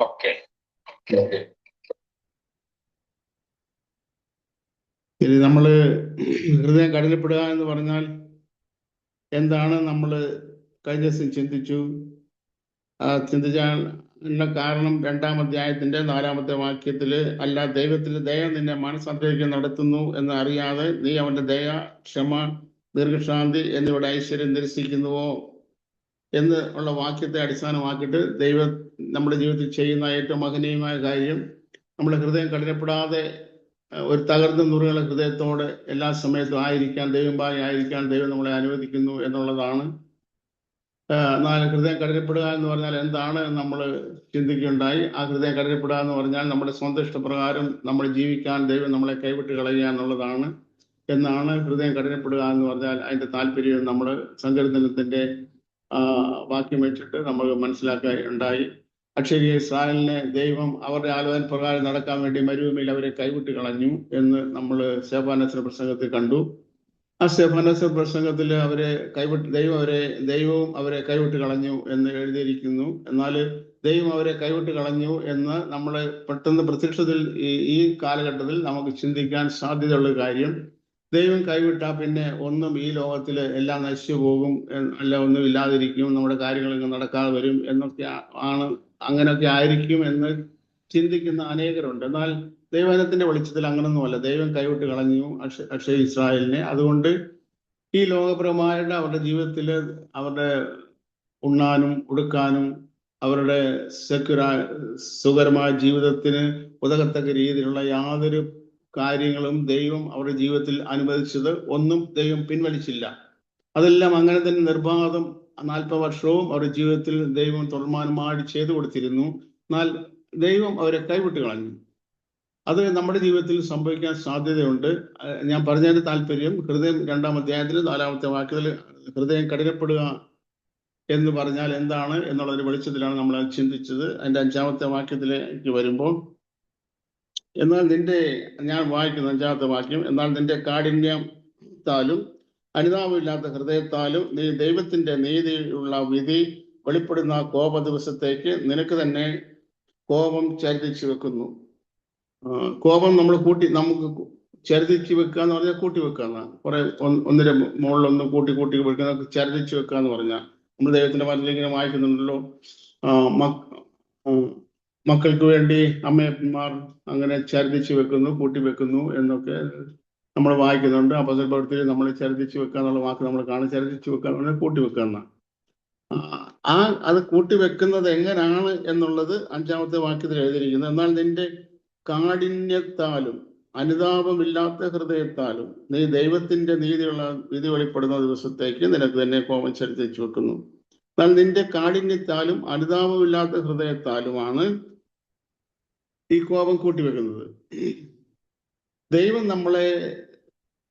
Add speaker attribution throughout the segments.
Speaker 1: Okay Okay.
Speaker 2: ഇനി നമ്മൾ ഹൃദയം കഠിനപ്പെടുക എന്ന് പറഞ്ഞാൽ എന്താണ് നമ്മൾ കഴിഞ്ഞ ദിവസം ചിന്തിച്ചു? ചിന്തിച്ചാൽ കാരണം രണ്ടാം അധ്യായത്തിന്റെ നാലാമത്തെ വാക്യത്തിൽ അല്ല ദൈവത്തിന്റെ ദയ നിന്നെ മനസ്സന്തേക്ക് നടത്തുന്നു എന്ന് അറിയാതെ നീ അവന്റെ ദയ ക്ഷമ ദീർഘശാന്തി എന്നിവയുടെ ഐശ്വര്യം നിരസിക്കുന്നുവോ? എന്ന് ഉള്ള വാക്യത്തെ അടിസ്ഥാനമാക്കിയിട്ട് ദൈവം നമ്മുടെ ജീവിതത്തിൽ ചെയ്യുന്ന ഏറ്റവും മഹനീയമായ കാര്യം നമ്മുടെ ഹൃദയം കഠിനപ്പെടാതെ ഒരു തകർന്ന നുറുകളെ ഹൃദയത്തോടെ എല്ലാ സമയത്തും ആയിരിക്കാൻ ദൈവം ഭാഗ്യ ആയിരിക്കാൻ ദൈവം നമ്മളെ അനുവദിക്കുന്നു എന്നുള്ളതാണ്. എന്നാൽ ഹൃദയം കഠിനപ്പെടുക എന്ന് പറഞ്ഞാൽ എന്താണ് നമ്മൾ ചിന്തിക്കുകയുണ്ടായി. ആ ഹൃദയം കഠിനപ്പെടുക എന്ന് പറഞ്ഞാൽ നമ്മുടെ സ്വന്തം ഇഷ്ടപ്രകാരം നമ്മൾ ജീവിക്കാൻ ദൈവം നമ്മളെ കൈവിട്ട് കളയുക എന്നുള്ളതാണ്. എന്നാണ് ഹൃദയം കഠിനപ്പെടുക എന്ന് പറഞ്ഞാൽ അതിന്റെ താല്പര്യം നമ്മൾ സങ്കീർത്തനത്തിന്റെ വാക്യം വെച്ചിട്ട് നമ്മൾ മനസ്സിലാക്കുകയുണ്ടായി അക്ഷരീയ ഇസ്രായേലിനെ ദൈവം അവരുടെ ആലോചന പ്രകാരം നടക്കാൻ വേണ്ടി മരുഭൂമിയിൽ അവരെ കൈവിട്ട് കളഞ്ഞു എന്ന് നമ്മൾ സേഫാനസർ പ്രസംഗത്തിൽ കണ്ടു. ആ സേഫാനസ് പ്രസംഗത്തിൽ അവരെ കൈവിട്ട് ദൈവം അവരെ ദൈവവും അവരെ കൈവിട്ട് കളഞ്ഞു എന്ന് എഴുതിയിരിക്കുന്നു. എന്നാൽ ദൈവം അവരെ കൈവിട്ട് കളഞ്ഞു എന്ന് നമ്മൾ പെട്ടെന്ന് പ്രത്യക്ഷത്തിൽ ഈ ഈ കാലഘട്ടത്തിൽ നമുക്ക് ചിന്തിക്കാൻ സാധ്യതയുള്ള കാര്യം ദൈവം കൈവിട്ടാൽ പിന്നെ ഒന്നും ഈ ലോകത്തിൽ എല്ലാം നശിച്ചു പോകും അല്ല ഒന്നും ഇല്ലാതിരിക്കും നമ്മുടെ കാര്യങ്ങൾ ഇങ്ങ് നടക്കാതെ വരും എന്നൊക്കെ ആണ് അങ്ങനെയൊക്കെ ആയിരിക്കും എന്ന് ചിന്തിക്കുന്ന അനേകരുണ്ട്. എന്നാൽ ദൈവജനത്തിന്റെ വെളിച്ചത്തിൽ അങ്ങനൊന്നുമല്ല. ദൈവം കൈവിട്ട് കളഞ്ഞു അക്ഷ അക്ഷയ ഇസ്രായേലിനെ. അതുകൊണ്ട് ഈ ലോകപരമായിട്ട് അവരുടെ ജീവിതത്തിൽ അവരുടെ ഉണ്ണാനും ഉടുക്കാനും അവരുടെ സെക്യുറ സുഖകരമായ ജീവിതത്തിന് ഉതകത്തക്ക രീതിയിലുള്ള യാതൊരു കാര്യങ്ങളും ദൈവം അവരുടെ ജീവിതത്തിൽ അനുവദിച്ചത് ഒന്നും ദൈവം പിൻവലിച്ചില്ല. അതെല്ലാം അങ്ങനെ തന്നെ നിർബാധം നാൽപ്പത് വർഷവും അവരുടെ ജീവിതത്തിൽ ദൈവം തുടർമാനമായി ചെയ്തു കൊടുത്തിരുന്നു. എന്നാൽ ദൈവം അവരെ കൈവിട്ട് കളഞ്ഞു. അത് നമ്മുടെ ജീവിതത്തിൽ സംഭവിക്കാൻ സാധ്യതയുണ്ട്. ഞാൻ പറഞ്ഞതിന്റെ താല്പര്യം ഹൃദയം രണ്ടാം അധ്യായത്തിൽ നാലാമത്തെ വാക്യത്തിൽ ഹൃദയം കഠിനപ്പെടുക എന്ന് പറഞ്ഞാൽ എന്താണ് എന്നുള്ളൊരു വെളിച്ചത്തിലാണ് നമ്മൾ ചിന്തിച്ചത്. അതിന്റെ അഞ്ചാമത്തെ വാക്യത്തിലേക്ക് വരുമ്പോൾ എന്നാൽ നിന്റെ ഞാൻ വായിക്കുന്ന അഞ്ചാമത്തെ വാക്യം എന്നാൽ നിന്റെ കാഠിന്യത്താലും അനുതാപമില്ലാത്ത ഹൃദയത്താലും നീ ദൈവത്തിന്റെ നീതിയുള്ള വിധി വെളിപ്പെടുന്ന കോപ ദിവസത്തേക്ക് നിനക്ക് തന്നെ കോപം ചരിതിച്ചു വെക്കുന്നു. കോപം നമ്മൾ കൂട്ടി നമുക്ക് ചരിതിച്ച് വെക്കുക എന്ന് പറഞ്ഞാൽ കൂട്ടി വെക്കുക എന്നാണ്. കുറെ ഒന്ന് ഒന്നിന്റെ മുകളിലൊന്നും കൂട്ടി കൂട്ടി വെക്കുക ചരിതിച്ച് വെക്കുക എന്ന് പറഞ്ഞാൽ നമ്മൾ ദൈവത്തിന്റെ മരത്തിൽ ഇങ്ങനെ വായിക്കുന്നുണ്ടല്ലോ. മക്കൾക്ക് വേണ്ടി അമ്മയപ്പന്മാർ അങ്ങനെ ചരിതിച്ച് വെക്കുന്നു കൂട്ടി വെക്കുന്നു എന്നൊക്കെ നമ്മൾ വായിക്കുന്നുണ്ട്. അപ്പസൽ പ്രവൃത്തിയിൽ നമ്മൾ ചരിതിച്ച് വെക്കുക എന്നുള്ള വാക്ക് നമ്മൾ കാണും. ചരിതിച്ച് വെക്കുക എന്ന് കൂട്ടി വെക്കുക എന്നാണ്. ആ, ആ അത് കൂട്ടി വെക്കുന്നത് എങ്ങനെയാണ് എന്നുള്ളത് അഞ്ചാമത്തെ വാക്യത്തിൽ എഴുതിയിരിക്കുന്നത് എന്നാൽ നിന്റെ കാഠിന്യത്താലും അനുതാപമില്ലാത്ത ഹൃദയത്താലും നീ ദൈവത്തിന്റെ നീതിയുള്ള വിധി വെളിപ്പെടുന്ന ദിവസത്തേക്ക് നിനക്ക് തന്നെ കോപം ചരിച്ചു വെക്കുന്നു. എന്നാൽ നിന്റെ കാഠിന്യത്താലും അനുതാപമില്ലാത്ത ഹൃദയത്താലുമാണ് ഈ കോപം കൂട്ടിവെക്കുന്നത്. ദൈവം നമ്മളെ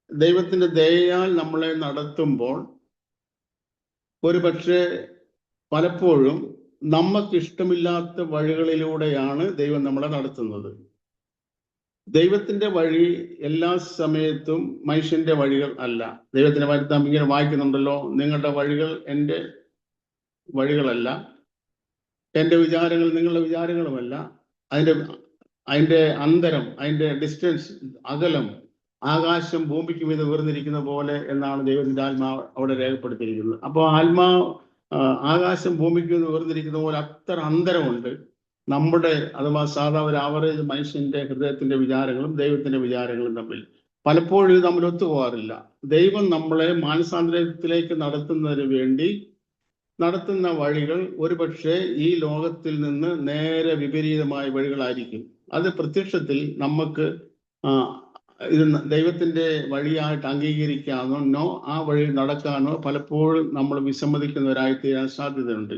Speaker 2: ദൈവത്തിന്റെ ദയയാൽ നമ്മളെ നടത്തുമ്പോൾ ഒരു പക്ഷേ പലപ്പോഴും നമുക്ക് ഇഷ്ടമില്ലാത്ത വഴികളിലൂടെയാണ് ദൈവം നമ്മളെ നടത്തുന്നത്. ദൈവത്തിന്റെ വഴി എല്ലാ സമയത്തും മനുഷ്യന്റെ വഴികൾ അല്ല. ദൈവത്തിന്റെ വഴി നാം ഇങ്ങനെ വായിക്കുന്നുണ്ടല്ലോ നിങ്ങളുടെ വഴികൾ എന്റെ വഴികളല്ല എന്റെ വിചാരങ്ങൾ നിങ്ങളുടെ വിചാരങ്ങളുമല്ല അതിന്റെ അതിന്റെ അന്തരം അതിന്റെ ഡിസ്റ്റൻസ് അകലം ആകാശം ഭൂമിക്ക് മീത് ഉയർന്നിരിക്കുന്ന പോലെ എന്നാണ് ദൈവത്തിന്റെ ആത്മാവ് അവിടെ രേഖപ്പെടുത്തിയിരിക്കുന്നത്. അപ്പോൾ ആത്മാവ് ആകാശം ഭൂമിക്ക് മീത് ഉയർന്നിരിക്കുന്ന പോലെ അത്ര അന്തരമുണ്ട്. നമ്മുടെ അഥവാ സാധാ ഒരു ആവറേജ് മനുഷ്യന്റെ ഹൃദയത്തിന്റെ വിചാരങ്ങളും ദൈവത്തിന്റെ വിചാരങ്ങളും തമ്മിൽ പലപ്പോഴും ഇത് തമ്മിൽ ഒത്തുപോകാറില്ല. ദൈവം നമ്മളെ മാനസാന്തരത്തിലേക്ക് നടത്തുന്നതിന് വേണ്ടി നടത്തുന്ന വഴികൾ ഒരുപക്ഷെ ഈ ലോകത്തിൽ നിന്ന് നേരെ വിപരീതമായ വഴികളായിരിക്കും. അത് പ്രത്യക്ഷത്തിൽ നമുക്ക് ഇത് ദൈവത്തിന്റെ വഴിയായിട്ട് അംഗീകരിക്കാനോ ആ വഴി നടക്കാനോ പലപ്പോഴും നമ്മൾ വിസമ്മതിക്കുന്നവരായി തീരാൻ സാധ്യതയുണ്ട്.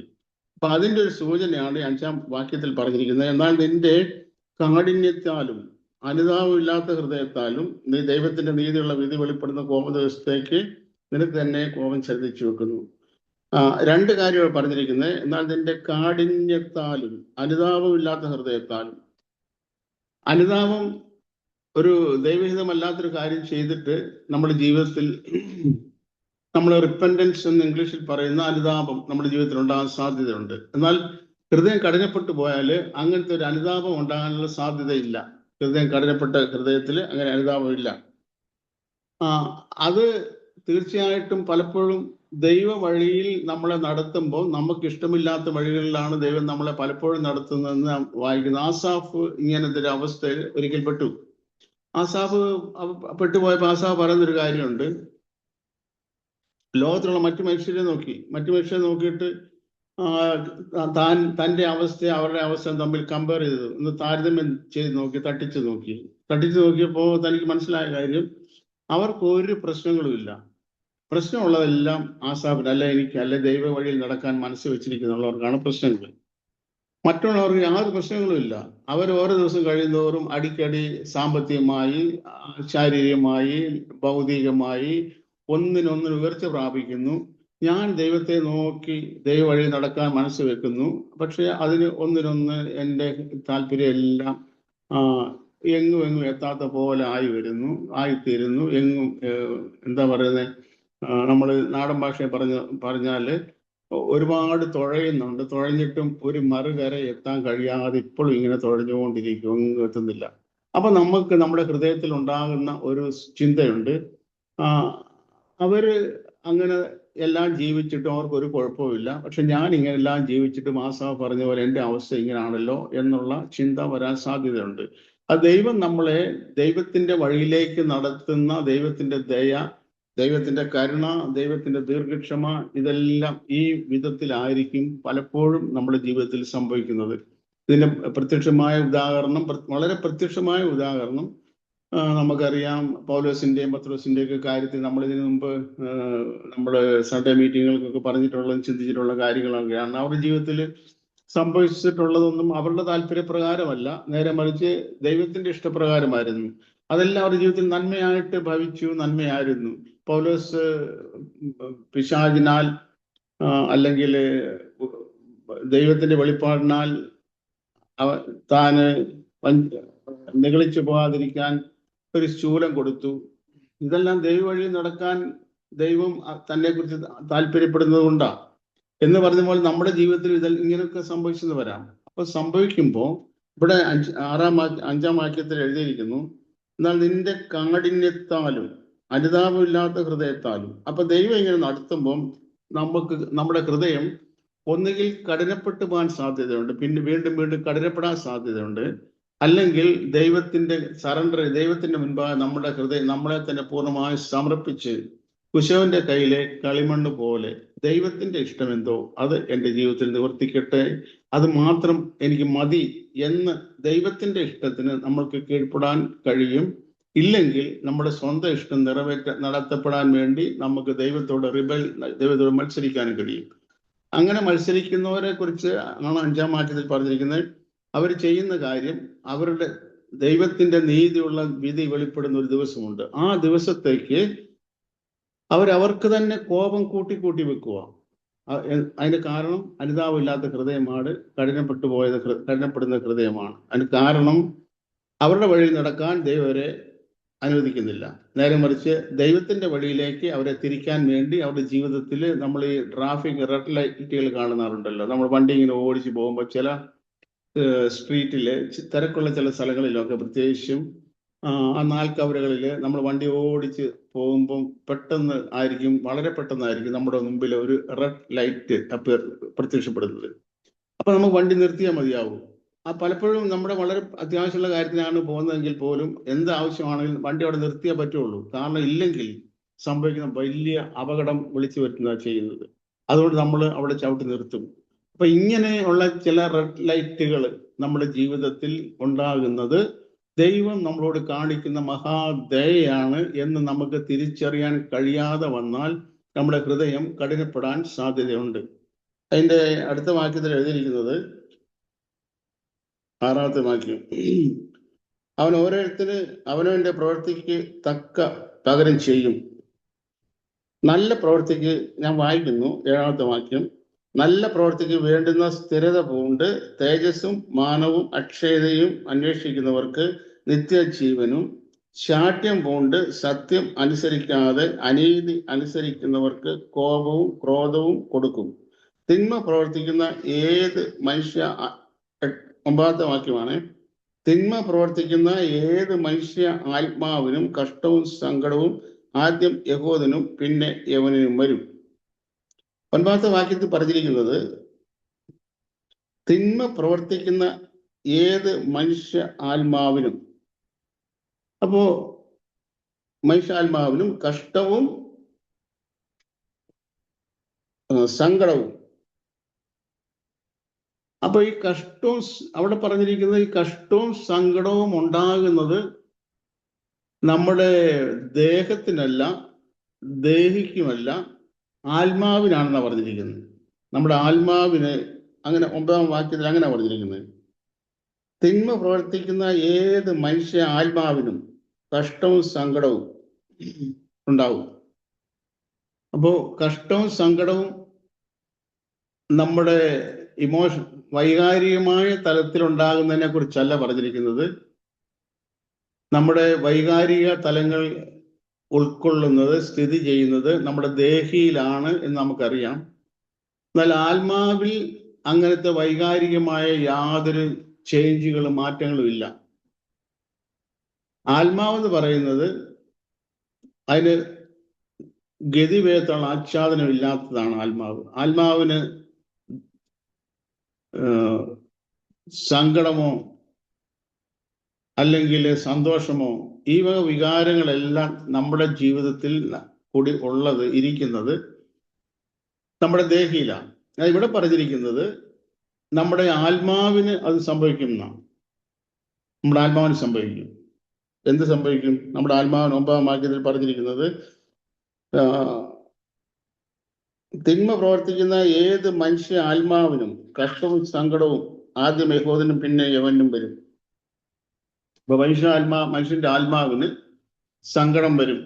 Speaker 2: അപ്പൊ അതിന്റെ ഒരു സൂചനയാണ് അഞ്ചാം വാക്യത്തിൽ പറഞ്ഞിരിക്കുന്നത്. എന്നാൽ നിന്റെ കാഠിന്യത്താലും അനുതാപമില്ലാത്ത ഹൃദയത്താലും നീ ദൈവത്തിന്റെ നീതിയുള്ള വിധി വെളിപ്പെടുന്ന കോപ ദിവസത്തേക്ക് നിനക്ക് തന്നെ കോപം ചരിച്ചു വെക്കുന്നു. രണ്ട് കാര്യമാണ് പറഞ്ഞിരിക്കുന്നത്. എന്നാൽ നിന്റെ കാഠിന്യത്താലും അനുതാപമില്ലാത്ത ഹൃദയത്താലും അനുതാപം ഒരു ദൈവഹിതമല്ലാത്തൊരു കാര്യം ചെയ്തിട്ട് നമ്മുടെ ജീവിതത്തിൽ നമ്മൾ റിപ്പൻഡൻസ് എന്ന് ഇംഗ്ലീഷിൽ പറയുന്ന അനുതാപം നമ്മുടെ ജീവിതത്തിൽ ഉണ്ടാകാൻ സാധ്യതയുണ്ട്. എന്നാൽ ഹൃദയം കഠിനപ്പെട്ടു പോയാൽ അങ്ങനത്തെ ഒരു അനുതാപം ഉണ്ടാകാനുള്ള സാധ്യതയില്ല. ഹൃദയം കഠിനപ്പെട്ട ഹൃദയത്തിൽ അങ്ങനെ അനുതാപമില്ല. ആ അത് തീർച്ചയായിട്ടും പലപ്പോഴും ദൈവ വഴിയിൽ നമ്മളെ നടത്തുമ്പോൾ നമുക്ക് ഇഷ്ടമില്ലാത്ത വഴികളിലാണ് ദൈവം നമ്മളെ പലപ്പോഴും നടത്തുന്നതെന്ന് നാം വായിക്കുന്നു. ആസാഫ് ഇങ്ങനത്തെ ഒരു അവസ്ഥയിൽ ഒരിക്കൽ പെട്ടു. ആസാഫ് പെട്ടുപോയപ്പോ ആസാഫ് പറയുന്നൊരു കാര്യമുണ്ട്. ലോകത്തിലുള്ള മറ്റു മനുഷ്യരെ നോക്കി. മറ്റു മനുഷ്യരെ നോക്കിയിട്ട് താൻ തന്റെ അവസ്ഥ അവരുടെ അവസ്ഥ തമ്മിൽ കമ്പയർ ചെയ്തു. ഒന്ന് താരതമ്യം ചെയ്ത് നോക്കി തട്ടിച്ചു നോക്കി. തട്ടിച്ചു നോക്കിയപ്പോൾ തനിക്ക് മനസ്സിലായ കാര്യം അവർക്ക് ഒരു പ്രശ്നങ്ങളും ഇല്ല. പ്രശ്നമുള്ളതെല്ലാം ആസാബിന് അല്ല എനിക്ക് അല്ലെ ദൈവ വഴിയിൽ നടക്കാൻ മനസ്സ് വെച്ചിരിക്കുന്നുള്ളവർക്കാണ് പ്രശ്നങ്ങൾ. മറ്റുള്ളവർക്ക് യാതൊരു പ്രശ്നങ്ങളുമില്ല അവർ ഓരോ ദിവസം കഴിയുന്നതോറും അടിക്കടി സാമ്പത്തികമായി ശാരീരികമായി ഭൗതികമായി ഒന്നിനൊന്നിന് ഉയർച്ച പ്രാപിക്കുന്നു. ഞാൻ ദൈവത്തെ നോക്കി ദൈവ വഴി നടക്കാൻ മനസ്സ് വെക്കുന്നു. പക്ഷെ അതിന് ഒന്നിനൊന്ന് എന്റെ താല്പര്യം എല്ലാം എങ്ങും എങ്ങും എത്താത്ത പോലെ ആയി വരുന്നു ആയിത്തീരുന്നു. എങ്ങും എന്താ പറയുന്നത് നമ്മൾ നാടൻ ഭാഷയിൽ പറഞ്ഞ പറഞ്ഞാൽ ഒരുപാട് തുഴയുന്നുണ്ട്. തുഴഞ്ഞിട്ടും ഒരു മറുകര എത്താൻ കഴിയാതെ ഇപ്പോഴും ഇങ്ങനെ തുഴഞ്ഞുകൊണ്ടിരിക്കും. എത്തുന്നില്ല. അപ്പൊ നമുക്ക് നമ്മുടെ ഹൃദയത്തിൽ ഉണ്ടാകുന്ന ഒരു ചിന്തയുണ്ട്. അവർ അങ്ങനെ എല്ലാം ജീവിച്ചിട്ടും അവർക്ക് ഒരു കുഴപ്പമില്ല പക്ഷെ ഞാൻ ഇങ്ങനെ എല്ലാം ജീവിച്ചിട്ടും ആസാ പറഞ്ഞ പോലെ എന്റെ അവസ്ഥ ഇങ്ങനെയാണല്ലോ എന്നുള്ള ചിന്ത വരാൻ സാധ്യതയുണ്ട്. ആ ദൈവം നമ്മളെ ദൈവത്തിന്റെ വഴിയിലേക്ക് നടത്തുന്ന ദൈവത്തിന്റെ ദയ ദൈവത്തിന്റെ കരുണ ദൈവത്തിന്റെ ദീർഘക്ഷമ ഇതെല്ലാം ഈ വിധത്തിലായിരിക്കും പലപ്പോഴും നമ്മുടെ ജീവിതത്തിൽ സംഭവിക്കുന്നത്. ഇതിന്റെ പ്രത്യക്ഷമായ ഉദാഹരണം വളരെ പ്രത്യക്ഷമായ ഉദാഹരണം നമുക്കറിയാം പൗലോസിന്റെയും പത്രോസിന്റെയും കാര്യത്തിൽ നമ്മൾ ഇതിനു മുമ്പ് നമ്മൾ സൺഡേ മീറ്റിങ്ങുകൾക്കൊക്കെ പറഞ്ഞിട്ടുള്ളതും ചിന്തിച്ചിട്ടുള്ള കാര്യങ്ങളൊക്കെയാണ്. അവരുടെ ജീവിതത്തിൽ സംഭവിച്ചിട്ടുള്ളതൊന്നും അവരുടെ താല്പര്യപ്രകാരമല്ല. നേരെ മറിച്ച് ദൈവത്തിന്റെ ഇഷ്ടപ്രകാരമായിരുന്നു. അതെല്ലാം അവരുടെ ജീവിതത്തിൽ നന്മയായിട്ട് ഭവിച്ചു നന്മയായിരുന്നു. പൗലോസ് പിശാചിനാൽ ആ, അല്ലെങ്കിൽ ദൈവത്തിന്റെ വെളിപ്പാടിനാൽ താന് നികളിച്ചു പോകാതിരിക്കാൻ ഒരു ശൂലം കൊടുത്തു. ഇതെല്ലാം ദൈവ വഴി നടക്കാൻ ദൈവം തന്നെ കുറിച്ച് താല്പര്യപ്പെടുന്നത് കൊണ്ടാ. എന്ന് പറഞ്ഞ പോലെ നമ്മുടെ ജീവിതത്തിൽ ഇതെ ഇങ്ങനെയൊക്കെ സംഭവിച്ചെന്ന് വരാം. അപ്പൊ സംഭവിക്കുമ്പോൾ ഇവിടെ അഞ്ച് ആറാം വാക്യ അഞ്ചാം വാക്യത്തിൽ എഴുതിയിരിക്കുന്നു എന്നാൽ നിന്റെ കാഠിന്യത്താലും അനുതാപമില്ലാത്ത ഹൃദയത്താലും. അപ്പൊ ദൈവം ഇങ്ങനെ നടത്തുമ്പോൾ നമുക്ക് നമ്മുടെ ഹൃദയം ഒന്നുകിൽ കഠിനപ്പെട്ടു പോകാൻ സാധ്യതയുണ്ട് പിന്നെ വീണ്ടും വീണ്ടും കഠിനപ്പെടാൻ സാധ്യതയുണ്ട്. അല്ലെങ്കിൽ ദൈവത്തിന്റെ സറണ്ടർ ദൈവത്തിന്റെ മുൻപാകെ നമ്മുടെ ഹൃദയം നമ്മളെ തന്നെ പൂർണമായി സമർപ്പിച്ച് കുശവന്റെ കയ്യിലെ കളിമണ്ണ് പോലെ ദൈവത്തിന്റെ ഇഷ്ടമെന്തോ അത് എന്റെ ജീവിതത്തിൽ നിവർത്തിക്കട്ടെ. അത് മാത്രം എനിക്ക് മതി എന്ന് ദൈവത്തിന്റെ ഇഷ്ടത്തിന് നമ്മൾക്ക് കീഴ്പ്പെടാൻ കഴിയും. ഇല്ലെങ്കിൽ നമ്മുടെ സ്വന്തം ഇഷ്ടം നിറവേറ്റ നടത്തപ്പെടാൻ വേണ്ടി നമുക്ക് ദൈവത്തോട് റിബൽ ദൈവത്തോട് മത്സരിക്കാനും കഴിയും. അങ്ങനെ മത്സരിക്കുന്നവരെ കുറിച്ച് ആണ് അഞ്ചാം മാറ്റത്തിൽ പറഞ്ഞിരിക്കുന്നത്. അവർ ചെയ്യുന്ന കാര്യം അവരുടെ ദൈവത്തിന്റെ നീതിയുള്ള വിധി വെളിപ്പെടുന്ന ഒരു ദിവസമുണ്ട്. ആ ദിവസത്തേക്ക് അവരവർക്ക് തന്നെ കോപം കൂട്ടി കൂട്ടി വെക്കുക. അതിന് കാരണം അനുതാപമില്ലാത്ത ഹൃദയമാണ് കഠിനപ്പെട്ടു പോയത് കഠിനപ്പെടുന്ന ഹൃദയമാണ്. അതിന് കാരണം അവരുടെ വഴി നടക്കാൻ ദൈവം അവരെ അനുവദിക്കുന്നില്ല. നേരെ മറിച്ച് ദൈവത്തിന്റെ വഴിയിലേക്ക് അവരെ തിരിക്കാൻ വേണ്ടി അവരുടെ ജീവിതത്തിൽ നമ്മൾ ഈ ട്രാഫിക് റെഡ് ലൈറ്റുകൾ കാണുന്നവരുണ്ടല്ലോ നമ്മൾ വണ്ടി ഇങ്ങനെ ഓടിച്ച് പോകുമ്പോൾ ചില സ്ട്രീറ്റിൽ തിരക്കുള്ള ചില സ്ഥലങ്ങളിലൊക്കെ പ്രത്യേകിച്ചും ആ നാൽക്കവരകളിൽ നമ്മൾ വണ്ടി ഓടിച്ച് പോകുമ്പം പെട്ടെന്ന് ആയിരിക്കും വളരെ പെട്ടെന്നായിരിക്കും നമ്മുടെ മുമ്പിൽ ഒരു റെഡ് ലൈറ്റ് പ്രത്യക്ഷപ്പെടുന്നത്. അപ്പൊ നമുക്ക് വണ്ടി നിർത്തിയാൽ മതിയാവും. ആ പലപ്പോഴും നമ്മുടെ വളരെ അത്യാവശ്യമുള്ള കാര്യത്തിനാണ് പോകുന്നതെങ്കിൽ പോലും എന്ത് ആവശ്യമാണെങ്കിലും വണ്ടി അവിടെ നിർത്തിയേ പറ്റുള്ളൂ. കാരണം ഇല്ലെങ്കിൽ സംഭവിക്കുന്ന വലിയ അപകടം വിളിച്ചു വരുത്തുക ചെയ്യുന്നത്. അതുകൊണ്ട് നമ്മൾ അവിടെ ചവിട്ടി നിർത്തും. അപ്പൊ ഇങ്ങനെയുള്ള ചില റെഡ് ലൈറ്റുകൾ നമ്മുടെ ജീവിതത്തിൽ ഉണ്ടാകുന്നത് ദൈവം നമ്മളോട് കാണിക്കുന്ന മഹാദയാണ് എന്ന് നമുക്ക് തിരിച്ചറിയാൻ കഴിയാതെ വന്നാൽ നമ്മുടെ ഹൃദയം കഠിനപ്പെടാൻ സാധ്യതയുണ്ട്. അതിന്റെ അടുത്ത വാക്യത്തിൽ എഴുതിയിരിക്കുന്നത് ആറാമത്തെ വാക്യം അവൻ ഓരോരുത്തര് അവനവന്റെ പ്രവൃത്തിക്ക് തക്ക പകരം ചെയ്യും. നല്ല പ്രവൃത്തിക്ക് ഞാൻ വായിക്കുന്നു ഏഴാമത്തെ വാക്യം. നല്ല പ്രവൃത്തിക്ക് വേണ്ടുന്ന സ്ഥിരത പൂണ്ട് തേജസ്സും മാനവും അക്ഷയതയും അന്വേഷിക്കുന്നവർക്ക് നിത്യജീവനും. ശാഠ്യം പൂണ്ട് സത്യം അനുസരിക്കാതെ അനീതി അനുസരിക്കുന്നവർക്ക് കോപവും ക്രോധവും കൊടുക്കും. തിന്മ പ്രവർത്തിക്കുന്ന ഏത് മനുഷ്യ ഒമ്പതാമത്തെ വാക്യമാണ് തിന്മ പ്രവർത്തിക്കുന്ന ഏത് മനുഷ്യ ആത്മാവിനും കഷ്ടവും സങ്കടവും ആദ്യം യഹോദനും പിന്നെ യവനും വരും. ഒൻപതാമത്തെ വാക്യത്തിൽ പറഞ്ഞിരിക്കുന്നത് തിന്മ പ്രവർത്തിക്കുന്ന ഏത് മനുഷ്യ ആത്മാവിനും. അപ്പോ മനുഷ്യാത്മാവിനും കഷ്ടവും സങ്കടവും അപ്പൊ ഈ കഷ്ടവും അവിടെ പറഞ്ഞിരിക്കുന്നത് ഈ കഷ്ടവും സങ്കടവും ഉണ്ടാകുന്നത് നമ്മുടെ ദേഹത്തിനല്ല ദേഹിക്കുമല്ല ആത്മാവിനാണെന്നാണ് പറഞ്ഞിരിക്കുന്നത്. നമ്മുടെ ആത്മാവിന് അങ്ങനെ ഒമ്പതാം വാക്യത്തിൽ അങ്ങനെ പറഞ്ഞിരിക്കുന്നത്. തിന്മ പ്രവർത്തിക്കുന്ന ഏത് മനുഷ്യ ആത്മാവിനും കഷ്ടവും സങ്കടവും ഉണ്ടാവും. അപ്പോ കഷ്ടവും സങ്കടവും നമ്മുടെ ഇമോഷൻ വൈകാരികമായ തലത്തിലുണ്ടാകുന്നതിനെ കുറിച്ചല്ല പറഞ്ഞിരിക്കുന്നത്. നമ്മുടെ വൈകാരിക തലങ്ങൾ ഉൾക്കൊള്ളുന്നത് സ്ഥിതി ചെയ്യുന്നത് നമ്മുടെ ദേഹിയിലാണ് എന്ന് നമുക്കറിയാം. എന്നാൽ ആത്മാവിൽ അങ്ങനത്തെ വൈകാരികമായ യാതൊരു ചേഞ്ചുകളും മാറ്റങ്ങളും ഇല്ല. ആത്മാവെന്ന് പറയുന്നത് അതിന് ഗതിവേത്തുള്ള ആച്ഛാദനം ഇല്ലാത്തതാണ് ആത്മാവ്. ആത്മാവിന് സങ്കടമോ അല്ലെങ്കിൽ സന്തോഷമോ ഈ വക വികാരങ്ങളെല്ലാം നമ്മുടെ ജീവിതത്തിൽ കൂടി ഉള്ളത് ഇരിക്കുന്നത് നമ്മുടെ ദേഹിയിലാണ്. ഞാൻ ഇവിടെ പറഞ്ഞിരിക്കുന്നത് നമ്മുടെ ആത്മാവിന് അത് സംഭവിക്കുന്ന നമ്മുടെ ആത്മാവിന് സംഭവിക്കും. എന്ത് സംഭവിക്കും? നമ്മുടെ ആത്മാവിന് ഒമ്പതാം വാക്യത്തിൽ പറഞ്ഞിരിക്കുന്നത് തിന്മ പ്രവർത്തിക്കുന്ന ഏത് മനുഷ്യ ആത്മാവിനും കഷ്ടവും സങ്കടവും ആദ്യം യഹോദനും പിന്നെ യവനും വരും. ഇപ്പൊ മനുഷ്യ ആത്മാ മനുഷ്യന്റെ ആത്മാവിന് സങ്കടം വരും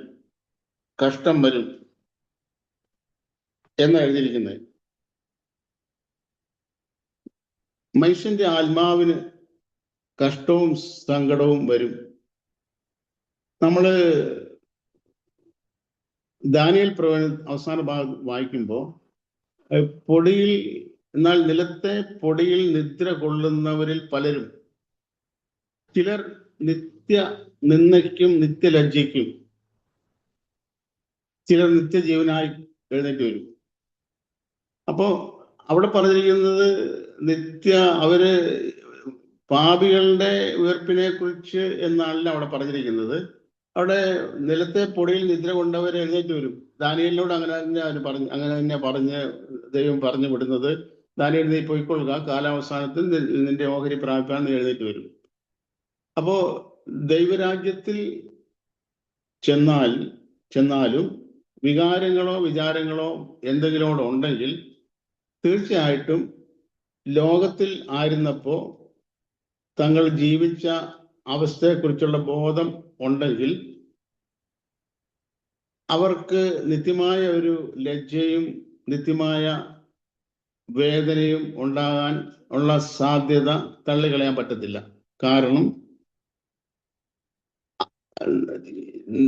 Speaker 2: കഷ്ടം വരും എന്ന് എഴുതിയിരിക്കുന്നത്? മനുഷ്യന്റെ ആത്മാവിന് കഷ്ടവും സങ്കടവും വരും. നമ്മൾ ദാനിയൽ പ്രവചന അവസാന ഭാഗം വായിക്കുമ്പോൾ പൊടിയിൽ എന്നാൽ നിലത്തെ പൊടിയിൽ നിദ്ര കൊള്ളുന്നവരിൽ പലരും ചിലർ നിത്യ നിന്ദയ്ക്കും നിത്യലജ്ജയ്ക്കും ചിലർ നിത്യജീവനായി എഴുന്നേറ്റ് വരും. അപ്പോ അവിടെ പറഞ്ഞിരിക്കുന്നത് നിത്യ അവർ പാപികളുടെ ഉയർപ്പിനെ കുറിച്ച് എന്നാണല്ലോ അവിടെ പറഞ്ഞിരിക്കുന്നത്. അവിടെ നിലത്തെ പൊടിയിൽ നിദ്ര കൊണ്ടവർ എഴുന്നേറ്റ് വരും. ദാനിയലിനോട് അങ്ങനെ തന്നെ പറഞ്ഞു അങ്ങനെ തന്നെ പറഞ്ഞ് ദൈവം പറഞ്ഞു വിടുന്നത്. ദാനിയൽ നീ പോയിക്കൊള്ളുക. കാലാവസാനത്തിൽ നിന്റെ ഓഹരി പ്രാപിപ്പാൻ നീ എഴുന്നേറ്റ് വരും. അപ്പോ ദൈവരാജ്യത്തിൽ ചെന്നാൽ ചെന്നാലും വികാരങ്ങളോ വിചാരങ്ങളോ എന്തെങ്കിലും ഉണ്ടെങ്കിൽ തീർച്ചയായിട്ടും ലോകത്തിൽ ആയിരുന്നപ്പോ തങ്ങൾ ജീവിച്ച അവസ്ഥയെക്കുറിച്ചുള്ള ബോധം ഉണ്ടെങ്കിൽ അവർക്ക് നിത്യമായ ഒരു ലജ്ജയും നിത്യമായ വേദനയും ഉണ്ടാകാൻ ഉള്ള സാധ്യത തള്ളിക്കളയാൻ പറ്റത്തില്ല. കാരണം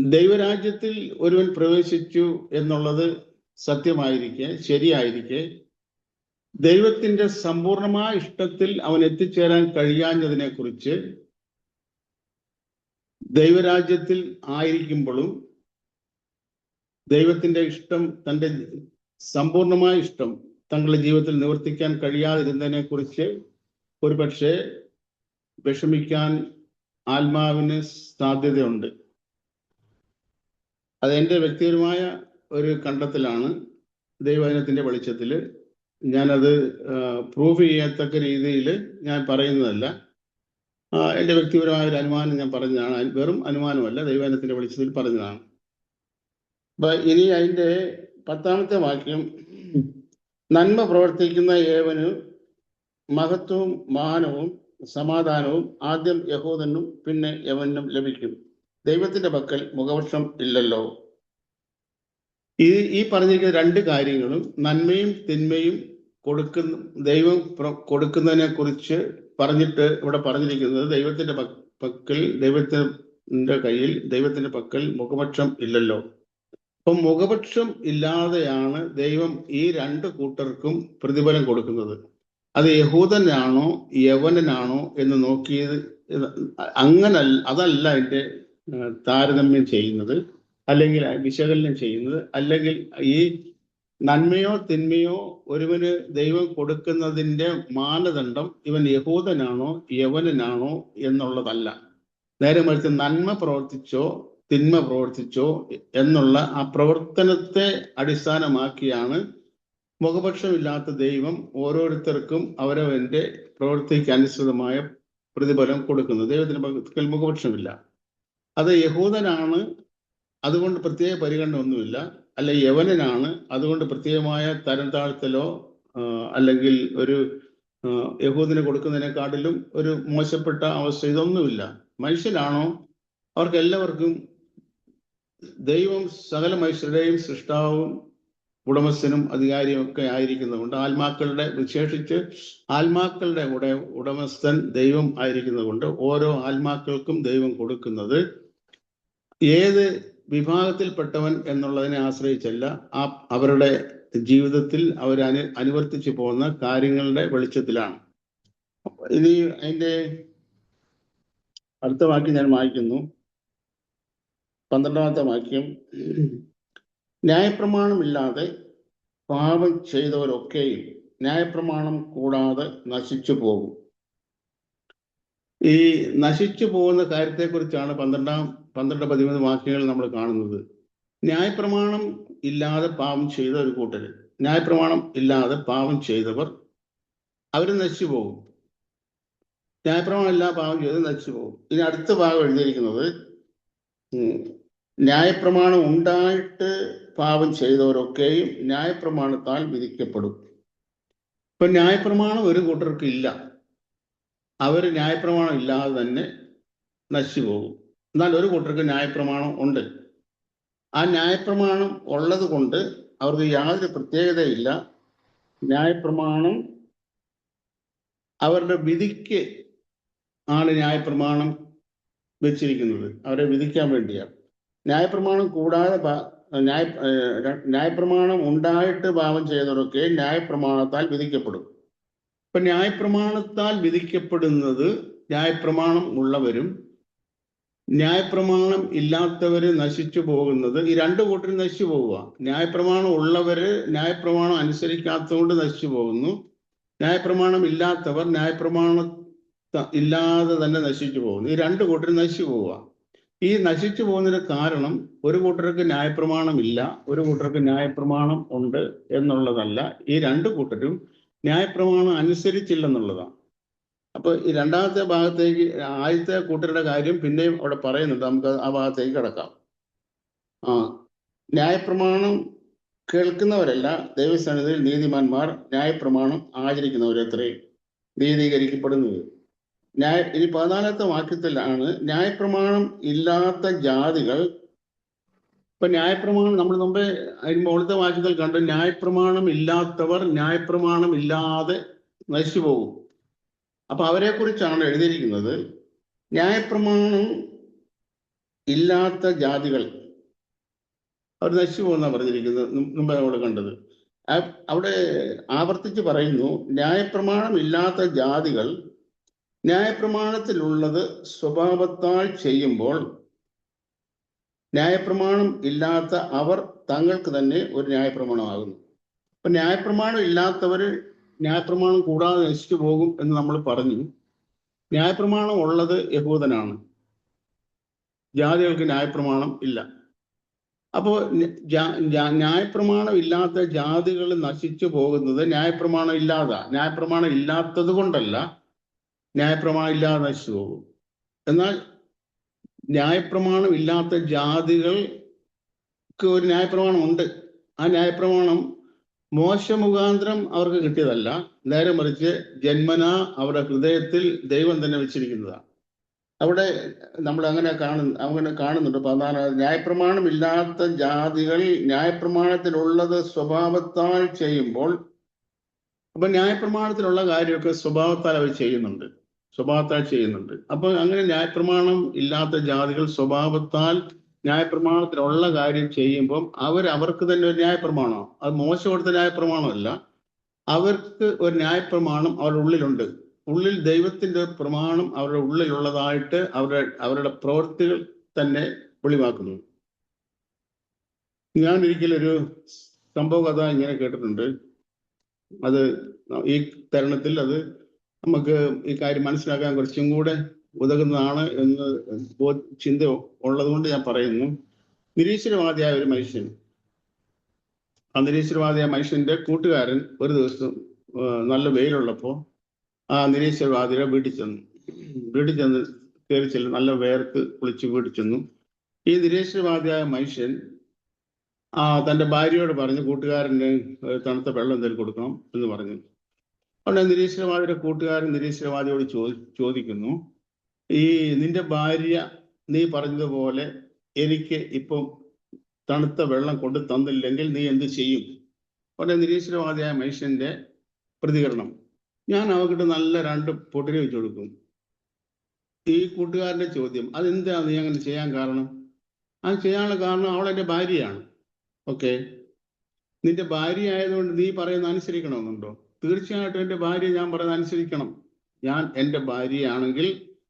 Speaker 2: ദൈവരാജ്യത്തിൽ ഒരുവൻ പ്രവേശിച്ചു എന്നുള്ളത് സത്യമായിരിക്കെ ശരിയായിരിക്കെ ദൈവത്തിന്റെ സമ്പൂർണമായ ഇഷ്ടത്തിൽ അവൻ എത്തിച്ചേരാൻ കഴിയാഞ്ഞതിനെ കുറിച്ച് ദൈവരാജ്യത്തിൽ ആയിരിക്കുമ്പോഴും ദൈവത്തിന്റെ ഇഷ്ടം തന്റെ സമ്പൂർണമായ ഇഷ്ടം തങ്ങളുടെ ജീവിതത്തിൽ നിവർത്തിക്കാൻ കഴിയാതിരുന്നതിനെ കുറിച്ച് ഒരുപക്ഷെ വിഷമിക്കാൻ ആത്മാവിന് സാധ്യതയുണ്ട്. അതെന്റെ വ്യക്തിപരമായ ഒരു കണ്ടെത്തലാണ് ദൈവവചനത്തിന്റെ വെളിച്ചത്തിൽ ഞാനത് പ്രൂഫ് ചെയ്യത്തക്ക രീതിയിൽ ഞാൻ പറയുന്നതല്ല. എന്റെ വ്യക്തിപരമായ ഒരു അനുമാനം ഞാൻ പറഞ്ഞതാണ്. വെറും അനുമാനമല്ല ദൈവാനത്തിന്റെ വെളിച്ചത്തിൽ പറഞ്ഞതാണ്. അപ്പൊ ഇനി അതിന്റെ പത്താമത്തെ വാക്യം. നന്മ പ്രവർത്തിക്കുന്ന ഏവന് മഹത്വവും മാനവും സമാധാനവും ആദ്യം യഹൂദനും പിന്നെ യവനും ലഭിക്കും. ദൈവത്തിന്റെ പക്കൽ മുഖവർഷം ഇല്ലല്ലോ. ഈ ഈ പറഞ്ഞിരിക്കുന്ന രണ്ട് കാര്യങ്ങളും നന്മയും തിന്മയും കൊടുക്കുന്ന ദൈവം കൊടുക്കുന്നതിനെ കുറിച്ച് പറഞ്ഞിട്ട് ഇവിടെ പറഞ്ഞിരിക്കുന്നത് ദൈവത്തിന്റെ പക്കൽ ദൈവത്തിന്റെ കയ്യിൽ ദൈവത്തിന്റെ പക്കൽ മുഖപക്ഷം ഇല്ലല്ലോ. അപ്പൊ മുഖപക്ഷം ഇല്ലാതെയാണ് ദൈവം ഈ രണ്ട് കൂട്ടർക്കും പ്രതിഫലം കൊടുക്കുന്നത്. അത് യഹൂദനാണോ യവനനാണോ എന്ന് നോക്കിയത് അങ്ങനെ അതല്ല എന്റെ താരതമ്യം ചെയ്യുന്നത് അല്ലെങ്കിൽ വിശകലനം ചെയ്യുന്നത് അല്ലെങ്കിൽ ഈ നന്മയോ തിന്മയോ ഒരുവന് ദൈവം കൊടുക്കുന്നതിന്റെ മാനദണ്ഡം ഇവൻ യഹൂദനാണോ യവനനാണോ എന്നുള്ളതല്ല. നേരെ മറിച്ച് നന്മ പ്രവർത്തിച്ചോ തിന്മ പ്രവർത്തിച്ചോ എന്നുള്ള ആ പ്രവർത്തനത്തെ അടിസ്ഥാനമാക്കിയാണ് മുഖപക്ഷമില്ലാത്ത ദൈവം ഓരോരുത്തർക്കും അവരവന്റെ പ്രവൃത്തിക്ക് അനുസൃതമായ പ്രതിഫലം കൊടുക്കുന്നത്. ദൈവത്തിന് പക്കൽ മുഖപക്ഷമില്ല. അത് യഹൂദനാണ്. അതുകൊണ്ട് പ്രത്യേക പരിഗണന ഒന്നുമില്ല അല്ല യവനനാണ്. അതുകൊണ്ട് പ്രത്യേകമായ തരം താഴ്ത്തലോ അല്ലെങ്കിൽ ഒരു യഹൂദിനെ കൊടുക്കുന്നതിനെക്കാട്ടിലും ഒരു മോശപ്പെട്ട അവസ്ഥ ഇതൊന്നുമില്ല. മനുഷ്യനാണോ? അവർക്ക് എല്ലാവർക്കും ദൈവം സകല മനുഷ്യരുടെയും സൃഷ്ടാവും ഉടമസ്ഥനും അധികാരിയും ഒക്കെ ആയിരിക്കുന്നതുകൊണ്ട് ആത്മാക്കളുടെ വിശേഷിച്ച് ആത്മാക്കളുടെ ഉട ഉടമസ്ഥൻ ദൈവം ആയിരിക്കുന്നതുകൊണ്ട് ഓരോ ആത്മാക്കൾക്കും ദൈവം കൊടുക്കുന്നത് ഏത് വിഭാഗത്തിൽപ്പെട്ടവൻ എന്നുള്ളതിനെ ആശ്രയിച്ചല്ല ആ അവരുടെ ജീവിതത്തിൽ അവർ അനു അനുവർത്തിച്ചു പോകുന്ന കാര്യങ്ങളുടെ വെളിച്ചത്തിലാണ്. ഇനി അതിന്റെ അടുത്ത വാക്യം ഞാൻ വായിക്കുന്നു. പന്ത്രണ്ടാമത്തെ വാക്യം. ന്യായപ്രമാണമില്ലാതെ പാപം ചെയ്തവരൊക്കെയും ന്യായപ്രമാണം കൂടാതെ നശിച്ചു പോകും. ഈ നശിച്ചു പോകുന്ന കാര്യത്തെക്കുറിച്ചാണ് പന്ത്രണ്ടാം പന്ത്രണ്ട് പതിമൂന്ന് വാക്യങ്ങൾ നമ്മൾ കാണുന്നത്. ന്യായപ്രമാണം ഇല്ലാതെ പാപം ചെയ്ത ഒരു കൂട്ടർ. ന്യായപ്രമാണം ഇല്ലാതെ പാപം ചെയ്തവർ അവർ നശിച്ചു പോകും ന്യായപ്രമാണം ഇല്ലാതെ പാപം ചെയ്ത് നശിച്ചു പോകും ഇനി അടുത്ത ഭാഗം എഴുതിയിരിക്കുന്നത് ന്യായപ്രമാണം ഉണ്ടായിട്ട് പാപം ചെയ്തവരൊക്കെയും ന്യായപ്രമാണത്താൽ വിധിക്കപ്പെടും. ഇപ്പൊ ന്യായപ്രമാണം ഒരു കൂട്ടർക്ക് ഇല്ല അവർ ന്യായപ്രമാണം ഇല്ലാതെ തന്നെ നശിച്ചു പോകും എന്നാൽ ഒരു കൂട്ടർക്ക് ന്യായപ്രമാണം ഉണ്ട്. ആ ന്യായപ്രമാണം ഉള്ളത് കൊണ്ട് അവർക്ക് യാതൊരു പ്രത്യേകതയില്ല. ന്യായപ്രമാണം അവരുടെ വിധിക്ക് ആണ് ന്യായപ്രമാണം വെച്ചിരിക്കുന്നത്. അവരെ വിധിക്കാൻ വേണ്ടിയാണ്. ന്യായപ്രമാണം കൂടാതെ ന്യായ ന്യായപ്രമാണം ഉണ്ടായിട്ട് പാപം ചെയ്തവരൊക്കെ ന്യായപ്രമാണത്താൽ വിധിക്കപ്പെടും. ഇപ്പൊ ന്യായപ്രമാണത്താൽ വിധിക്കപ്പെടുന്നത് ന്യായപ്രമാണം ഉള്ളവരും ന്യായപ്രമാണം ഇല്ലാത്തവര് നശിച്ചു പോകുന്നത് ഈ രണ്ട് കൂട്ടരും നശിച്ചു പോവുക. ന്യായപ്രമാണം ഉള്ളവര് ന്യായപ്രമാണം അനുസരിക്കാത്തതുകൊണ്ട് നശിച്ചു പോകുന്നു. ന്യായപ്രമാണം ഇല്ലാത്തവർ ന്യായപ്രമാണം ഇല്ലാതെ തന്നെ നശിച്ചു പോകുന്നു. ഈ രണ്ട് കൂട്ടരും നശിച്ചു പോവുക. ഈ നശിച്ചു പോകുന്നതിന് കാരണം ഒരു കൂട്ടർക്ക് ന്യായപ്രമാണം ഇല്ല ഒരു കൂട്ടർക്ക് ന്യായപ്രമാണം ഉണ്ട് എന്നുള്ളതല്ല. ഈ രണ്ട് കൂട്ടരും ന്യായപ്രമാണം അനുസരിച്ചില്ലെന്നുള്ളതാണ്. അപ്പൊ ഈ രണ്ടാമത്തെ ഭാഗത്തേക്ക് ആദ്യത്തെ കൂട്ടരുടെ കാര്യം പിന്നെയും അവിടെ പറയുന്നുണ്ട്. നമുക്ക് ആ ഭാഗത്തേക്ക് കിടക്കാം. ആ ന്യായപ്രമാണം കേൾക്കുന്നവരല്ല ദൈവസന്നിധിയിൽ നീതിമാന്മാർ ന്യായപ്രമാണം ആചരിക്കുന്നവരത്രേ നീതീകരിക്കപ്പെടുന്നത്. ന്യായ ഇനി പതിനാലാമത്തെ വാക്യത്തിലാണ് ന്യായപ്രമാണം ഇല്ലാത്ത ജാതികൾ ഇപ്പൊ ന്യായപ്രമാണം നമ്മൾ മുമ്പേ അതിന് മുകളിലത്തെ വാക്യത്തിൽ കണ്ടു ന്യായപ്രമാണം ഇല്ലാത്തവർ ന്യായപ്രമാണം ഇല്ലാതെ നശിച്ചു പോകും അപ്പൊ അവരെ കുറിച്ചാണ് എഴുതിയിരിക്കുന്നത്. ന്യായപ്രമാണം ഇല്ലാത്ത ജാതികൾ. അവർ നശിച്ചു പോകുന്ന പറഞ്ഞിരിക്കുന്നത് മുമ്പ് അവിടെ കണ്ടത്. അവിടെ ആവർത്തിച്ച് പറയുന്നു ന്യായപ്രമാണം ഇല്ലാത്ത ജാതികൾ ന്യായപ്രമാണത്തിലുള്ളത് സ്വഭാവത്താൽ ചെയ്യുമ്പോൾ ന്യായപ്രമാണം ഇല്ലാത്ത അവർ തങ്ങൾക്ക് തന്നെ ഒരു ന്യായപ്രമാണമാകുന്നു. അപ്പൊ ന്യായപ്രമാണം ഇല്ലാത്തവര് ന്യായപ്രമാണം കൂടാതെ നശിച്ചു പോകും എന്ന് നമ്മൾ പറഞ്ഞു. ന്യായപ്രമാണം ഉള്ളത് യഹൂദനാണ്. ജാതികൾക്ക് ന്യായപ്രമാണം ഇല്ല. അപ്പോ ന്യ- ജാ- ജാ- ന്യായപ്രമാണം ഇല്ലാത്ത ജാതികൾ നശിച്ചു പോകുന്നത് ന്യായപ്രമാണം ഇല്ലാതാ. ന്യായപ്രമാണം ഇല്ലാത്തത് കൊണ്ടല്ല ന്യായപ്രമാണം ഇല്ലാതെ നശിച്ചു പോകും. എന്നാൽ ന്യായപ്രമാണം ഇല്ലാത്ത ജാതികൾക്ക് ഒരു ന്യായപ്രമാണം ഉണ്ട്. ആ ന്യായപ്രമാണം മോശ മുഖാന്തരം അവർക്ക് കിട്ടിയതല്ല. നേരെ മറിച്ച് ജന്മന അവരുടെ ഹൃദയത്തിൽ ദൈവം തന്നെ വെച്ചിരിക്കുന്നതാണ്. അവിടെ നമ്മൾ അങ്ങനെ കാണുന്നു അങ്ങനെ കാണുന്നുണ്ട്. പതിനാല് ന്യായപ്രമാണം ഇല്ലാത്ത ജാതികൾ ന്യായപ്രമാണത്തിലുള്ളത് സ്വഭാവത്താൽ ചെയ്യുമ്പോൾ അപ്പൊ ന്യായപ്രമാണത്തിലുള്ള കാര്യമൊക്കെ സ്വഭാവത്താൽ അവർ ചെയ്യുന്നുണ്ട്. സ്വഭാവത്താൽ ചെയ്യുന്നുണ്ട്. അപ്പൊ അങ്ങനെ ന്യായപ്രമാണം ഇല്ലാത്ത ജാതികൾ സ്വഭാവത്താൽ ന്യായപ്രമാണത്തിലുള്ള കാര്യം ചെയ്യുമ്പം അവർ അവർക്ക് തന്നെ ഒരു ന്യായപ്രമാണം അത് മോശം കൊടുത്ത ന്യായപ്രമാണമല്ല. അവർക്ക് ഒരു ന്യായപ്രമാണം അവരുടെ ഉള്ളിലുണ്ട്. ഉള്ളിൽ ദൈവത്തിന്റെ പ്രമാണം അവരുടെ ഉള്ളിലുള്ളതായിട്ട് അവരുടെ അവരുടെ പ്രവൃത്തികൾ തന്നെ വെളിവാക്കുന്നു. ഞാൻ ഒരിക്കലൊരു സംഭവ കഥ ഇങ്ങനെ കേട്ടിട്ടുണ്ട്. അത് ഈ തരുണത്തിൽ അത് നമുക്ക് ഈ കാര്യം മനസ്സിലാക്കാൻ കുറച്ചും കൂടെ ഉതകുന്നതാണ് എന്ന് ചിന്ത ഉള്ളത് കൊണ്ട് ഞാൻ പറയുന്നു. നിരീശ്വരവാദിയായ ഒരു മനുഷ്യൻ ആ നിരീശ്വരവാദിയായ മനുഷ്യന്റെ കൂട്ടുകാരൻ ഒരു ദിവസം നല്ല വെയിലുള്ളപ്പോൾ ആ നിരീശ്വരവാദിയെ വീട്ടിൽ ചെന്നു. വീട്ടിൽ ചെന്ന് കയറി ചെല്ലും നല്ല വേർക്ക് കുളിച്ച് വീട്ടിൽ ചെന്നു. ഈ നിരീശ്വരവാദിയായ മനുഷ്യൻ ആ തന്റെ ഭാര്യയോട് പറഞ്ഞു കൂട്ടുകാരന് തണുത്ത വെള്ളം എന്തെങ്കിലും കൊടുക്കണം എന്ന് പറഞ്ഞു. അവിടെ നിരീശ്വരവാദിയുടെ കൂട്ടുകാരൻ നിരീശ്വരവാദിയോട് ചോദി ചോദിക്കുന്നു. ഈ നിന്റെ ഭാര്യ നീ പറഞ്ഞതുപോലെ എനിക്ക് ഇപ്പം തണുത്ത വെള്ളം കൊണ്ട് തന്നില്ലെങ്കിൽ നീ എന്ത് ചെയ്യും? ഉടനെ നിരീശ്വരവാദിയായ മനുഷ്യന്റെ പ്രതികരണം. ഞാൻ അവക്കിട്ട് നല്ല രണ്ട് പൊട്ടിനെ വെച്ചു കൊടുക്കും. ഈ കൂട്ടുകാരന്റെ ചോദ്യം അതെന്താ നീ അങ്ങനെ ചെയ്യാൻ കാരണം? അത് ചെയ്യാനുള്ള കാരണം അവൾ എന്റെ ഭാര്യയാണ്. ഓക്കെ? നിന്റെ ഭാര്യ ആയതുകൊണ്ട് നീ പറയുന്ന അനുസരിക്കണമെന്നുണ്ടോ? തീർച്ചയായിട്ടും എന്റെ ഭാര്യ ഞാൻ പറയുന്ന അനുസരിക്കണം. ഞാൻ എന്റെ ഭാര്യയാണെങ്കിൽ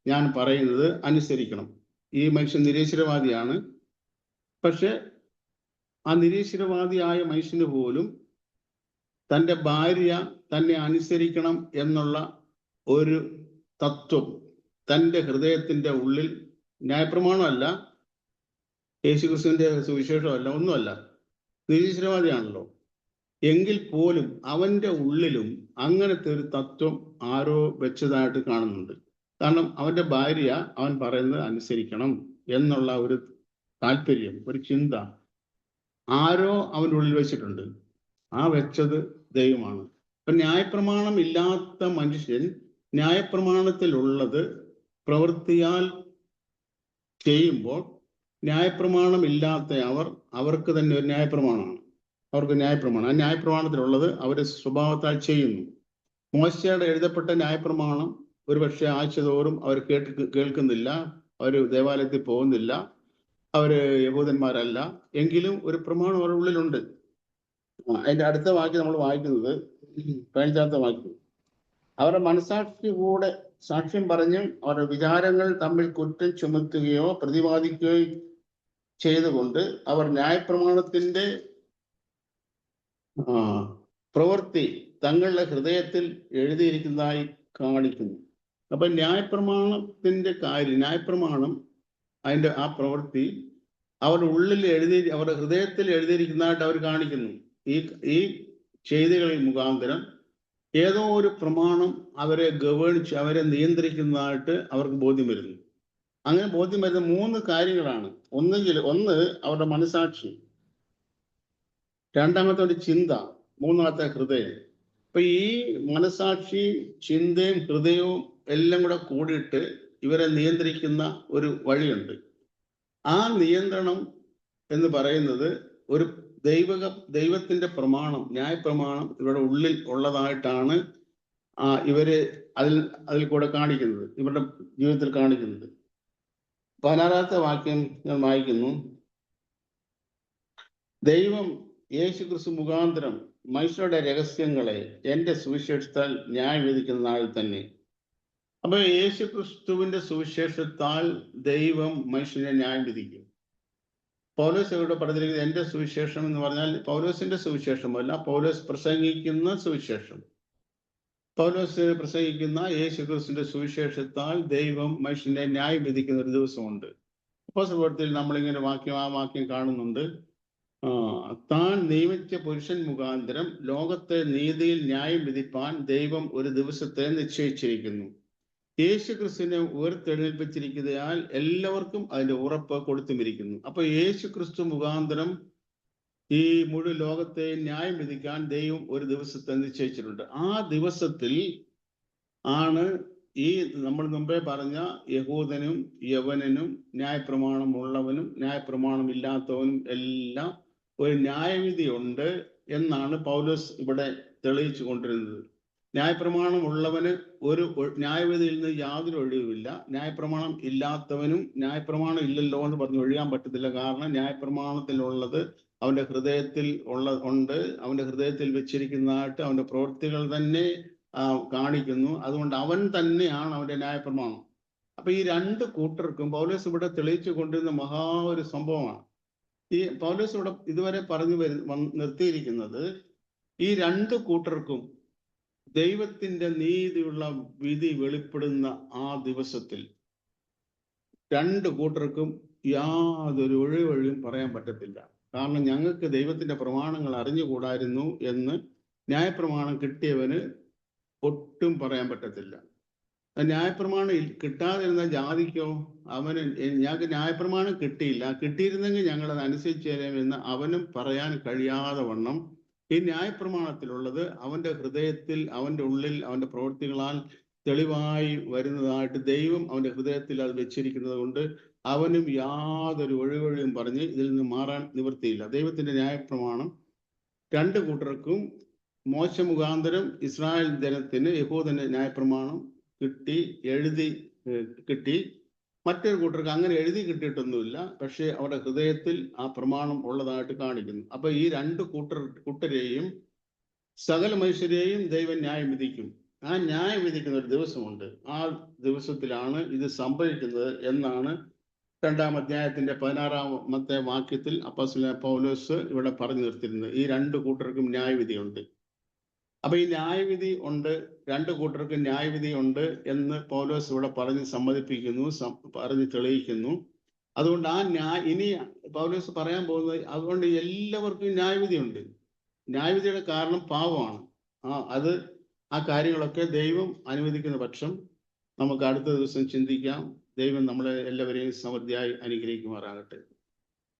Speaker 2: ഞാൻ പറയുന്നത് അനുസരിക്കണം. ഈ മനുഷ്യൻ നിരീശ്വരവാദിയാണ്. പക്ഷെ ആ നിരീശ്വരവാദിയായ മനുഷ്യന് പോലും തന്റെ ഭാര്യ തന്നെ അനുസരിക്കണം എന്നുള്ള ഒരു തത്വം തന്റെ ഹൃദയത്തിന്റെ ഉള്ളിൽ ന്യായപ്രമാണമല്ല യേശുക്രിസ്തുവിന്റെ സുവിശേഷമല്ല ഒന്നുമല്ല. നിരീശ്വരവാദിയാണല്ലോ. എങ്കിൽ പോലും അവന്റെ ഉള്ളിലും അങ്ങനത്തെ ഒരു തത്വം ആരോ വെച്ചതായിട്ട് കാണുന്നുണ്ട്. കാരണം അവന്റെ ഭാര്യ അവൻ പറയുന്നത് അനുസരിക്കണം എന്നുള്ള ഒരു താല്പര്യം ഒരു ചിന്ത ആരോ അവന്റെ ഉള്ളിൽ വെച്ചിട്ടുണ്ട്. ആ വെച്ചത് ദൈവമാണ്. അപ്പൊ ന്യായപ്രമാണം ഇല്ലാത്ത മനുഷ്യൻ ന്യായപ്രമാണത്തിലുള്ളത് പ്രവൃത്തിയാൽ ചെയ്യുമ്പോൾ ന്യായപ്രമാണം ഇല്ലാത്ത അവർ അവർക്ക് തന്നെ ഒരു ന്യായപ്രമാണമാണ്. അവർക്ക് ന്യായപ്രമാണം. ആ ന്യായപ്രമാണത്തിലുള്ളത് അവരെ സ്വഭാവത്താൽ ചെയ്യുന്നു. മോശയുടെ എഴുതപ്പെട്ട ന്യായപ്രമാണം ഒരുപക്ഷെ ആഴ്ച തോറും അവർ കേട്ട് കേൾക്കുന്നില്ല അവർ ദേവാലയത്തിൽ പോകുന്നില്ല അവർ യഹൂദന്മാരല്ല. എങ്കിലും ഒരു പ്രമാണം അവരുടെ ഉള്ളിലുണ്ട്. അതിന്റെ അടുത്ത വാക്യം നമ്മൾ വായിക്കുന്നത് പതിനഞ്ചാമത്തെ വാക്യം. അവരുടെ മനസാക്ഷി കൂടെ സാക്ഷ്യം പറഞ്ഞും അവരുടെ വിചാരങ്ങൾ തമ്മിൽ കുറ്റം ചുമത്തുകയോ പ്രതിപാദിക്കുകയോ ചെയ്തുകൊണ്ട് അവർ ന്യായപ്രമാണത്തിന്റെ പ്രവൃത്തി തങ്ങളുടെ ഹൃദയത്തിൽ എഴുതിയിരിക്കുന്നതായി കാണിക്കുന്നു. അപ്പൊ ന്യായപ്രമാണത്തിന്റെ കാര്യം ന്യായപ്രമാണം അതിന്റെ ആ പ്രവൃത്തി അവരുടെ ഉള്ളിൽ എഴുതി അവരുടെ ഹൃദയത്തിൽ എഴുതിയിരിക്കുന്നതായിട്ട് അവർ കാണിക്കുന്നു. ഈ ഈ ചെയ്തികളിൽ മുഖാന്തരം ഏതോ ഒരു പ്രമാണം അവരെ ഗവേണിച്ച് അവരെ നിയന്ത്രിക്കുന്നതായിട്ട് അവർക്ക് ബോധ്യം വരുന്നു. അങ്ങനെ ബോധ്യം വരുന്ന മൂന്ന് കാര്യങ്ങളാണ്. ഒന്നെങ്കിൽ ഒന്ന് അവരുടെ മനസാക്ഷി രണ്ടാമത്തെ ഒരു ചിന്ത മൂന്നാമത്തെ ഹൃദയം. അപ്പൊ ഈ മനസാക്ഷി ചിന്തയും ഹൃദയവും എല്ലാം കൂടെ കൂടിയിട്ട് ഇവരെ നിയന്ത്രിക്കുന്ന ഒരു വഴിയുണ്ട്. ആ നിയന്ത്രണം എന്ന് പറയുന്നത് ഒരു ദൈവക ദൈവത്തിന്റെ പ്രമാണം ന്യായപ്രമാണം ഇവരുടെ ഉള്ളിൽ ഉള്ളതായിട്ടാണ് ഇവർ അതിൽ അതിൽ കൂടെ കാണിക്കുന്നത് ഇവരുടെ ജീവിതത്തിൽ കാണിക്കുന്നത്. പതിനാറാമത്തെ വാക്യം ഞാൻ വായിക്കുന്നു. ദൈവം യേശു ക്രിസ്തു മുഖാന്തരം മനുഷ്യരുടെ രഹസ്യങ്ങളെ എന്റെ സുവിശേഷത്താൽ ന്യായം വിധിക്കുന്ന നാളിൽ തന്നെ അപ്പൊ യേശു ക്രിസ്തുവിന്റെ സുവിശേഷത്താൽ ദൈവം മനുഷ്യനെ ന്യായം വിധിക്കും പൗലോസ് ഇവിടെ പറഞ്ഞിരിക്കുന്നത് എന്റെ സുവിശേഷം എന്ന് പറഞ്ഞാൽ പൗലോസിന്റെ സുവിശേഷമല്ല പൗലോസ് പ്രസംഗിക്കുന്ന സുവിശേഷം. പൗലോസ് പ്രസംഗിക്കുന്ന യേശു ക്രിസ്തുവിന്റെ സുവിശേഷത്താൽ ദൈവം മനുഷ്യനെ ന്യായം വിധിക്കുന്ന ഒരു ദിവസമുണ്ട്. അപ്പോസ്തലപ്രവൃത്തിയിൽ നമ്മളിങ്ങനെ വാക്യം ആ വാക്യം കാണുന്നുണ്ട്. താൻ നിയമിച്ച പുരുഷൻ മുഖാന്തരം ലോകത്തെ നീതിയിൽ ന്യായം വിധിപ്പാൻ ദൈവം ഒരു ദിവസത്തെ നിശ്ചയിച്ചിരിക്കുന്നു. യേശു ക്രിസ്തുവിനെ ഉയർത്തെഴുന്നേൽപ്പിച്ചിരിക്കുന്നതിനാൽ എല്ലാവർക്കും അതിന്റെ ഉറപ്പ് കൊടുത്തുമിരിക്കുന്നു അപ്പൊ യേശു ക്രിസ്തു മുഖാന്തരം ഈ മുഴു ലോകത്തെ ന്യായം വിധിക്കാൻ ദൈവം ഒരു ദിവസത്തെ നിശ്ചയിച്ചിട്ടുണ്ട്. ആ ദിവസത്തിൽ ആണ് ഈ നമ്മൾ മുമ്പേ പറഞ്ഞ യഹൂദനും യവനനും ന്യായപ്രമാണം ഉള്ളവനും ന്യായപ്രമാണം ഇല്ലാത്തവനും എല്ലാം ഒരു ന്യായവിധിയുണ്ട് എന്നാണ് പൗലോസ് ഇവിടെ തെളിയിച്ചു കൊണ്ടിരുന്നത്. ന്യായപ്രമാണം ഉള്ളവന് ഒരു ന്യായവിധിയിൽ നിന്ന് യാതൊരു ഒഴിവുമില്ല. ന്യായപ്രമാണം ഇല്ലാത്തവനും ന്യായപ്രമാണം ഇല്ലല്ലോ എന്ന് പറഞ്ഞ് ഒഴിയാൻ പറ്റത്തില്ല. കാരണം ന്യായപ്രമാണത്തിലുള്ളത് അവന്റെ ഹൃദയത്തിൽ ഉള്ള ഉണ്ട്. അവന്റെ ഹൃദയത്തിൽ വെച്ചിരിക്കുന്നതായിട്ട് അവന്റെ പ്രവൃത്തികൾ തന്നെ കാണിക്കുന്നു. അതുകൊണ്ട് അവൻ തന്നെയാണ് അവന്റെ ന്യായപ്രമാണം. അപ്പൊ ഈ രണ്ട് കൂട്ടർക്കും പൗലോസ് ഇവിടെ തെളിയിച്ചു കൊണ്ടിരുന്ന മഹാ ഒരു സംഭവമാണ്. ഈ പൗലോസ് ഇവിടെ ഇതുവരെ പറഞ്ഞു വരു നിർത്തിയിരിക്കുന്നത് ഈ രണ്ട് കൂട്ടർക്കും ദൈവത്തിന്റെ നീതിയുള്ള വിധി വെളിപ്പെടുന്ന ആ ദിവസത്തിൽ രണ്ട് കൂട്ടർക്കും യാതൊരു ഒഴിവഴിയും പറയാൻ പറ്റത്തില്ല. കാരണം ഞങ്ങൾക്ക് ദൈവത്തിന്റെ പ്രമാണങ്ങൾ അറിഞ്ഞുകൂടായിരുന്നു എന്ന് ന്യായപ്രമാണം കിട്ടിയവന് ഒട്ടും പറയാൻ പറ്റത്തില്ല. ന്യായപ്രമാണം കിട്ടാതിരുന്ന ജാതിക്കോ അവന് ഞങ്ങൾക്ക് ന്യായപ്രമാണം കിട്ടിയില്ല. കിട്ടിയിരുന്നെങ്കിൽ ഞങ്ങൾ അത് തരാമെന്ന് അവനും പറയാൻ കഴിയാതെ വണ്ണം ഈ ന്യായപ്രമാണത്തിലുള്ളത് അവന്റെ ഹൃദയത്തിൽ അവന്റെ ഉള്ളിൽ അവന്റെ പ്രവൃത്തികളാൽ തെളിവായി വരുന്നതായിട്ട് ദൈവം അവന്റെ ഹൃദയത്തിൽ അത് വെച്ചിരിക്കുന്നത് കൊണ്ട് അവനും യാതൊരു ഒഴിവഴിയും പറഞ്ഞ് ഇതിൽ നിന്ന് മാറാൻ നിവൃത്തിയില്ല. ദൈവത്തിന്റെ ന്യായപ്രമാണം രണ്ട് കൂട്ടർക്കും മോശ മുഖാന്തരം ഇസ്രായേൽ ജനത്തിന് യഹൂദന്റെ ന്യായപ്രമാണം കിട്ടി എഴുതി കിട്ടി. മറ്റൊരു കൂട്ടർക്ക് അങ്ങനെ എഴുതി കിട്ടിയിട്ടൊന്നുമില്ല. പക്ഷേ അവരുടെ ഹൃദയത്തിൽ ആ പ്രമാണം ഉള്ളതായിട്ട് കാണിക്കുന്നു. അപ്പൊ ഈ രണ്ട് കൂട്ടർ കൂട്ടരെയും സകല മനുഷ്യരെയും ദൈവം ന്യായം വിധിക്കും. ആ ന്യായം വിധിക്കുന്ന ഒരു ദിവസമുണ്ട്. ആ ദിവസത്തിലാണ് ഇത് സംഭവിക്കുന്നത് എന്നാണ് രണ്ടാം അധ്യായത്തിന്റെ പതിനാറാമത്തെ വാക്യത്തിൽ അപ്പസ്ല പൗലോസ് ഇവിടെ പറഞ്ഞു നിർത്തിയിരുന്നത് ഈ രണ്ട് കൂട്ടർക്കും ന്യായവിധിയുണ്ട്. അപ്പൊ ഈ ന്യായവിധി ഉണ്ട് രണ്ട് കൂട്ടർക്കും ന്യായവിധി ഉണ്ട് എന്ന് പൗലോസ് ഇവിടെ പറഞ്ഞ് സമ്മതിപ്പിക്കുന്നു പറഞ്ഞ് തെളിയിക്കുന്നു. അതുകൊണ്ട് ആ ന്യായ ഇനി പൗലോസ് പറയാൻ പോകുന്നത് അതുകൊണ്ട് എല്ലാവർക്കും ന്യായവിധി ഉണ്ട്. ന്യായവിധിയുടെ കാരണം പാവമാണ് ആ അത് ആ കാര്യങ്ങളൊക്കെ ദൈവം അനുവദിക്കുന്ന പക്ഷം നമുക്ക് അടുത്ത ദിവസം ചിന്തിക്കാം. ദൈവം നമ്മളെ എല്ലാവരെയും സമൃദ്ധിയായി അനുഗ്രഹിക്കുമാറാകട്ടെ.